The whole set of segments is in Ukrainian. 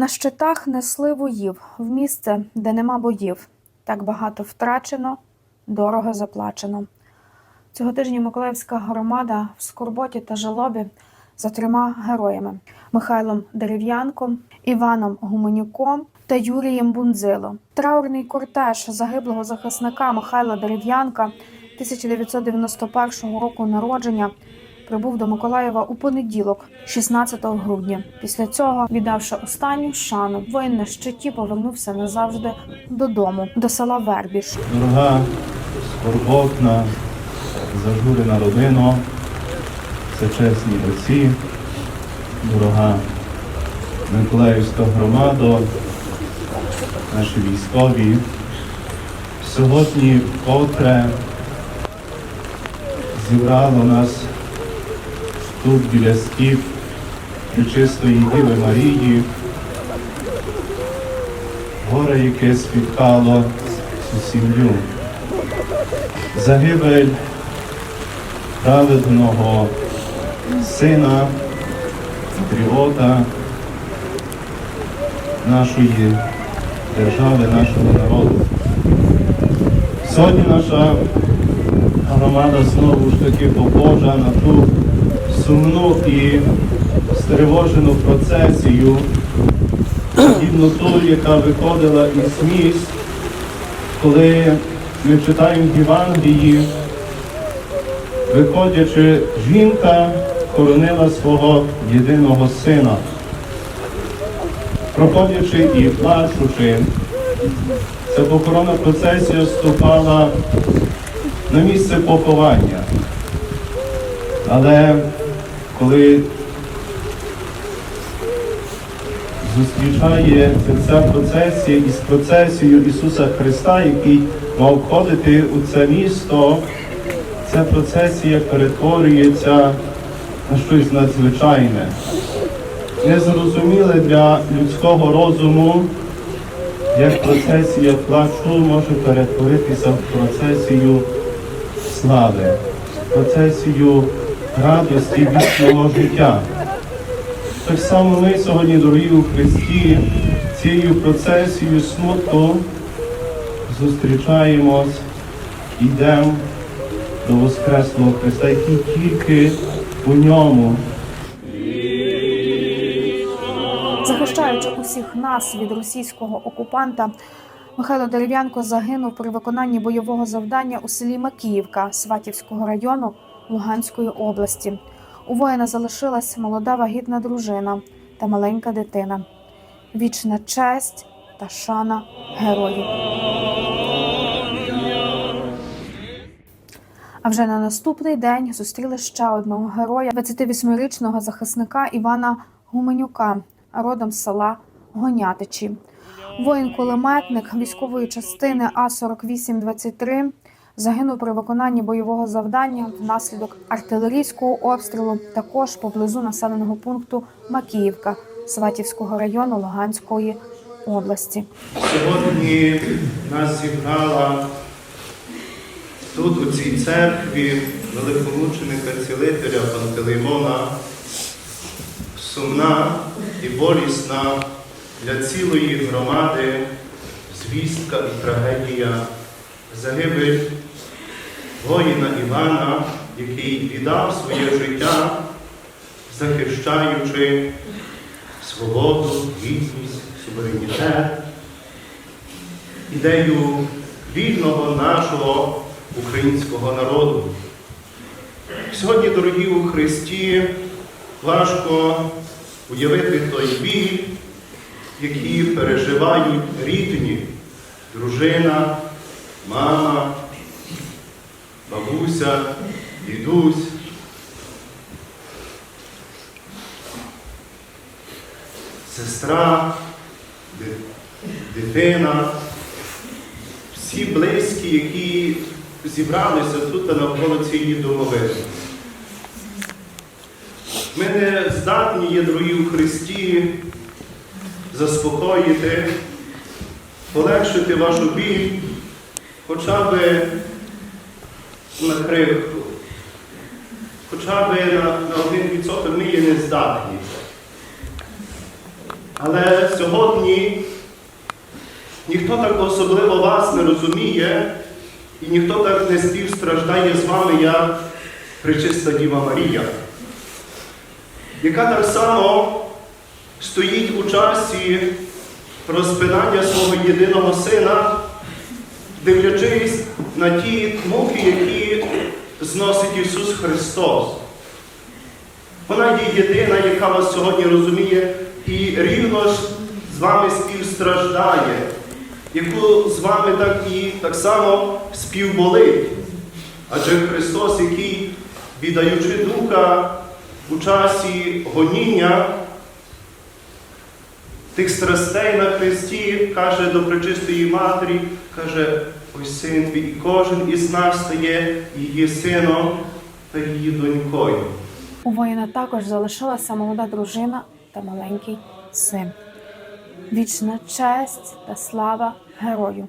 На щитах несли воїв в місце, де нема боїв. Так багато втрачено, дорого заплачено. Цього тижня Миколаївська громада в скорботі та жалобі за трьома героями: Михайлом Дерев'янком, Іваном Гуменюком та Юрієм Бунзило. Траурний кортеж загиблого захисника Михайла Дерев'янка 1991 року народження прибув до Миколаєва у понеділок, 16 грудня. Після цього, віддавши останню шану, воїн на щиті повернувся назавжди додому, до села Вербіж. Дорога, скорботна, зажурена родина, всечесні отці, дорога Миколаївська громада, наші військові. Сьогодні вкотре зібрало нас тут біля стіп Пречистої Діви Марії, горе, яке спіткало цю сім'ю. Загибель праведного сина, патріота нашої держави, нашого народу. Сьогодні наша громада знову ж таки похожа на сумну і стривожену процесію, подібну ту, яка виходила із міст, коли ми читаємо в Євангелії, виходячи, жінка хоронила свого єдиного сина. Проходячи і плачучи, ця похоронна процесія ступала на місце поховання. Але коли зустрічає ця процесія із процесією Ісуса Христа, який мав входити у це місто, ця процесія перетворюється на щось надзвичайне. Незрозуміле для людського розуму, як процесія плачу може перетворитися в процесію слави, процесію радості вічного життя. Так само ми сьогодні, дорогі у Христі, цією процесією смутку зустрічаємось, йдемо до Воскресного Христа, який тільки у ньому Захищаючи усіх нас від російського окупанта, Михайло Дерев'янко загинув при виконанні бойового завдання у селі Макіївка Сватівського району Луганської області. У воїна залишилась молода вагітна дружина та маленька дитина. Вічна честь та шана героїв. А вже на наступний день зустріли ще одного героя, 28-річного захисника Івана Гуменюка, родом з села Гонятичі. Воїн-кулеметник військової частини А-4823 загинув при виконанні бойового завдання внаслідок артилерійського обстрілу, також поблизу населеного пункту Макіївка Сватівського району Луганської області. Сьогодні нас зібрала тут, у цій церкві, великомученика цілителя Пантелеймона, сумна і болісна для цілої громади звістка і трагедія загибель воїна Івана, який віддав своє життя, захищаючи свободу, гідність, суверенітет, ідею вільного нашого українського народу. Сьогодні, дорогі у Христі, важко уявити той біль, який переживають рідні, дружина, мама, бабуся, дідусь. Сестра, дитина, всі близькі, які зібралися тут та навколо цієї домовини. Ми не здатні є, у Христі, заспокоїти, полегшити вашу біль, хоча би на крихту, хоча би на, на один відсоток ми є не здатні. Але сьогодні ніхто так особливо вас не розуміє, і ніхто так не співстраждає з вами, як Пречиста Діва Марія, яка так само стоїть у часі розпинання свого єдиного сина, дивлячись на ті муки, які зносить Ісус Христос. Вона є єдина, яка вас сьогодні розуміє і рівно ж з вами співстраждає, яку з вами так і так само співболить. Адже Христос, який, віддаючи Духа у часі гоніння, тих страстей на Христі, каже до Пречистої Матері, каже, ось син твій, кожен із нас стає її сином та її донькою. У воїна також залишилася молода дружина та маленький син. Вічна честь та слава герою.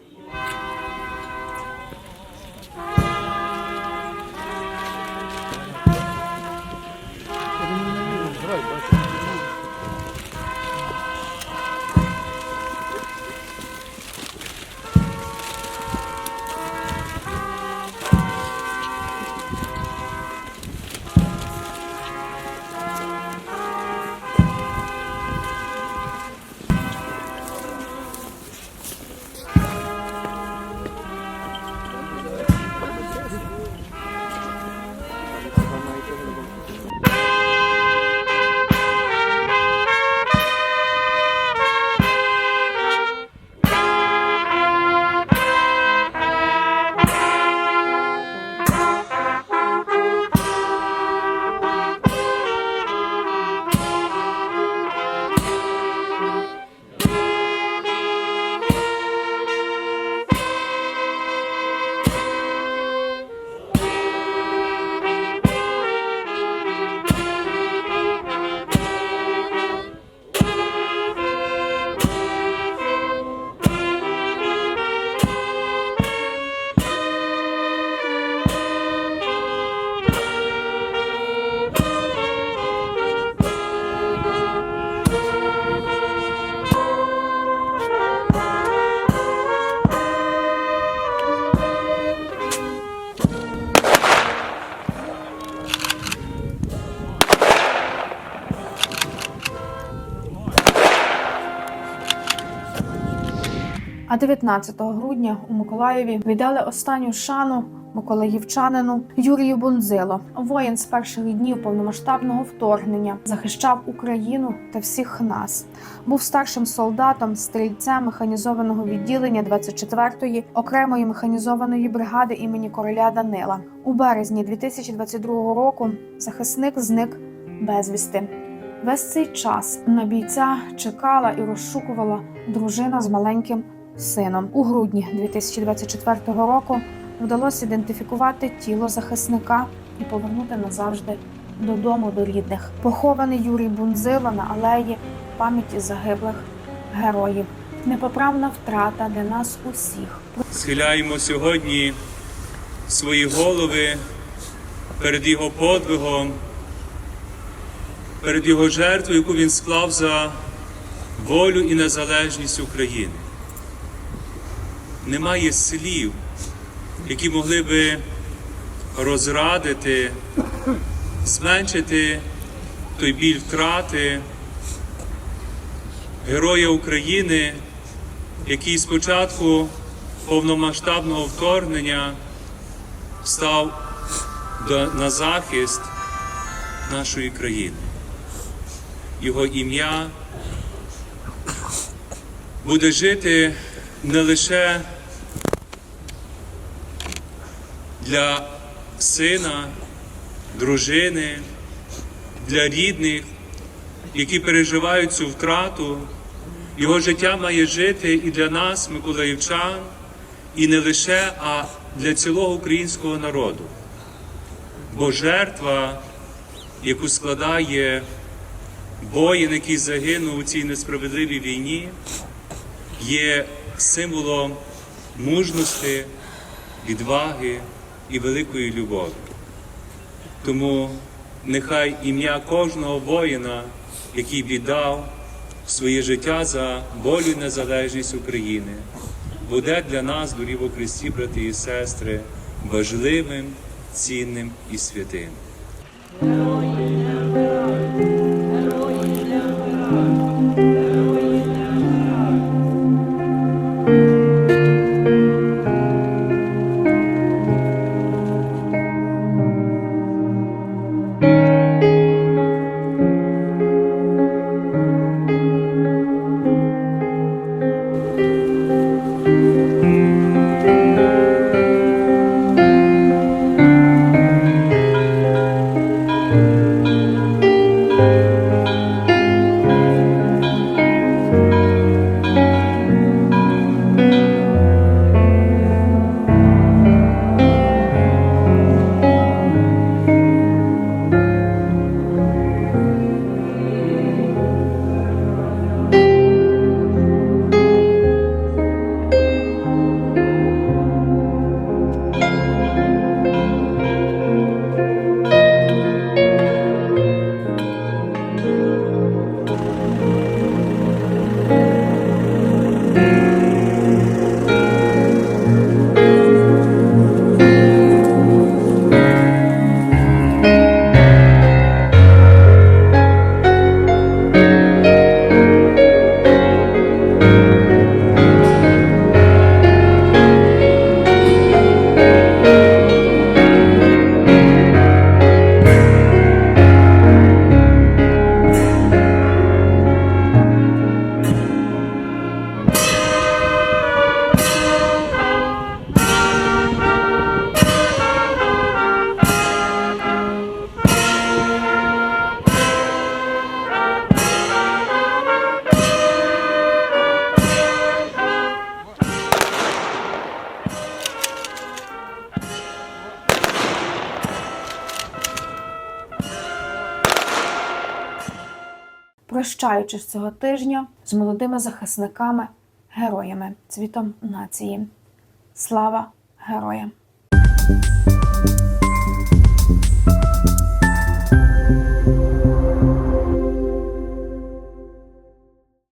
А 19 грудня у Миколаєві віддали останню шану миколаївчанину Юрію Бонзило. Воїн з перших днів повномасштабного вторгнення захищав Україну та всіх нас. Був старшим солдатом, стрільцем механізованого відділення 24-ї окремої механізованої бригади імені короля Данила. У березні 2022 року захисник зник безвісти. Весь цей час на бійця чекала і розшукувала дружина з маленьким сином. У грудні 2024 року вдалося ідентифікувати тіло захисника і повернути назавжди додому до рідних. Похований Юрій Бунзила на алеї пам'яті загиблих героїв. Непоправна втрата для нас усіх. схиляємо сьогодні свої голови перед Його подвигом, перед Його жертвою, яку Він склав за волю і незалежність України. Немає слів, які могли би розрадити, зменшити той біль втрати героя України, який спочатку повномасштабного вторгнення став на захист нашої країни. Його ім'я буде жити не лише для сина, дружини, для рідних, які переживають цю втрату. Його життя має жити і для нас, миколаївчан, і не лише, а для цілого українського народу. Бо жертва, яку складає воїн, який загинув у цій несправедливій війні, є символом мужності, відваги і великої любові. Тому нехай ім'я кожного воїна, який віддав своє життя за волю і незалежність України, буде для нас, дорів у Христі, брати і сестри, важливим, цінним і святим. Прощаючись цього тижня з молодими захисниками, героями, цвітом нації. Слава героям!